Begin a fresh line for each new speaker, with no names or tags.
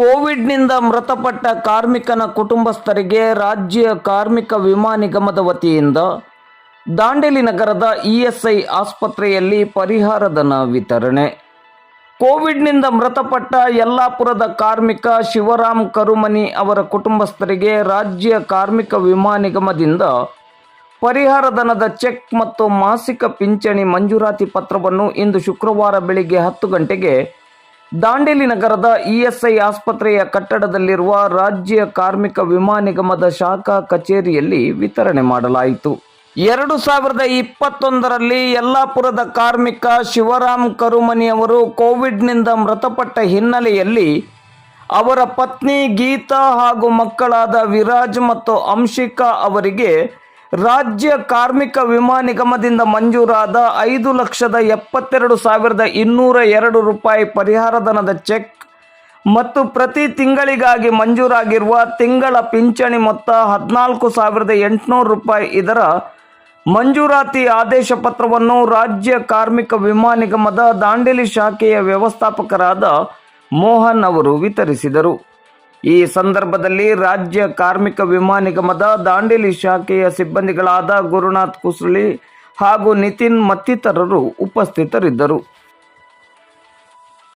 ಕೋವಿಡ್ನಿಂದ ಮೃತಪಟ್ಟ ಕಾರ್ಮಿಕನ ಕುಟುಂಬಸ್ಥರಿಗೆ ರಾಜ್ಯ ಕಾರ್ಮಿಕ ವಿಮಾ ನಿಗಮದ ವತಿಯಿಂದ ದಾಂಡೇಲಿ ನಗರದ ಇಎಸ್ಐ ಆಸ್ಪತ್ರೆಯಲ್ಲಿ ಪರಿಹಾರಧನ ವಿತರಣೆ. ಕೋವಿಡ್ನಿಂದ ಮೃತಪಟ್ಟ ಯಲ್ಲಾಪುರದ ಕಾರ್ಮಿಕ ಶಿವರಾಮ್ ಕರುಮನಿ ಅವರ ಕುಟುಂಬಸ್ಥರಿಗೆ ರಾಜ್ಯ ಕಾರ್ಮಿಕ ವಿಮಾ ನಿಗಮದಿಂದ ಪರಿಹಾರ ಧನದ ಚೆಕ್ ಮತ್ತು ಮಾಸಿಕ ಪಿಂಚಣಿ ಮಂಜೂರಾತಿ ಪತ್ರವನ್ನು ಇಂದು ಶುಕ್ರವಾರ ಬೆಳಿಗ್ಗೆ ಹತ್ತು ಗಂಟೆಗೆ ದಾಂಡೇಲಿ ನಗರದ ಇಎಸ್ಐ ಆಸ್ಪತ್ರೆಯ ಕಟ್ಟಡದಲ್ಲಿರುವ ರಾಜ್ಯ ಕಾರ್ಮಿಕ ವಿಮಾ ನಿಗಮದ ಶಾಖಾ ಕಚೇರಿಯಲ್ಲಿ ವಿತರಣೆ ಮಾಡಲಾಯಿತು. ಎರಡು ಸಾವಿರದ ಇಪ್ಪತ್ತೊಂದರಲ್ಲಿ ಯಲ್ಲಾಪುರದ ಕಾರ್ಮಿಕ ಶಿವರಾಮ್ ಕರುಮನಿ ಅವರು ಕೋವಿಡ್ನಿಂದ ಮೃತಪಟ್ಟ ಹಿನ್ನೆಲೆಯಲ್ಲಿ ಅವರ ಪತ್ನಿ ಗೀತಾ ಹಾಗೂ ಮಕ್ಕಳಾದ ವಿರಾಜ್ ಮತ್ತು ಅಂಶಿಕಾ ಅವರಿಗೆ ರಾಜ್ಯ ಕಾರ್ಮಿಕ ವಿಮಾ ನಿಗಮದಿಂದ ಮಂಜೂರಾದ ಐದು ಲಕ್ಷದ ಎಪ್ಪತ್ತೆರಡು ಸಾವಿರದ ಇನ್ನೂರ ಎರಡು ರೂಪಾಯಿ ಪರಿಹಾರಧನದ ಚೆಕ್ ಮತ್ತು ಪ್ರತಿ ತಿಂಗಳಿಗಾಗಿ ಮಂಜೂರಾಗಿರುವ ತಿಂಗಳ ಪಿಂಚಣಿ ಮೊತ್ತ ಹದಿನಾಲ್ಕು ಸಾವಿರದ ಎಂಟುನೂರು ರೂಪಾಯಿ. ಇದರ ಮಂಜೂರಾತಿ ಆದೇಶ ಪತ್ರವನ್ನು ರಾಜ್ಯ ಕಾರ್ಮಿಕ ವಿಮಾ ನಿಗಮದ ದಾಂಡೇಲಿ ಶಾಖೆಯ ವ್ಯವಸ್ಥಾಪಕರಾದ ಮೋಹನ್ ಅವರು ವಿತರಿಸಿದರು. ಈ ಸಂದರ್ಭದಲ್ಲಿ ರಾಜ್ಯ ಕಾರ್ಮಿಕ ವಿಮಾ ನಿಗಮದ ದಾಂಡೇಲಿ ಶಾಖೆಯ ಸಿಬ್ಬಂದಿಗಳಾದ ಗುರುನಾಥ್ ಕುಸುಳಿ ಹಾಗೂ ನಿತಿನ್ ಮತ್ತಿತರರು ಉಪಸ್ಥಿತರಿದ್ದರು.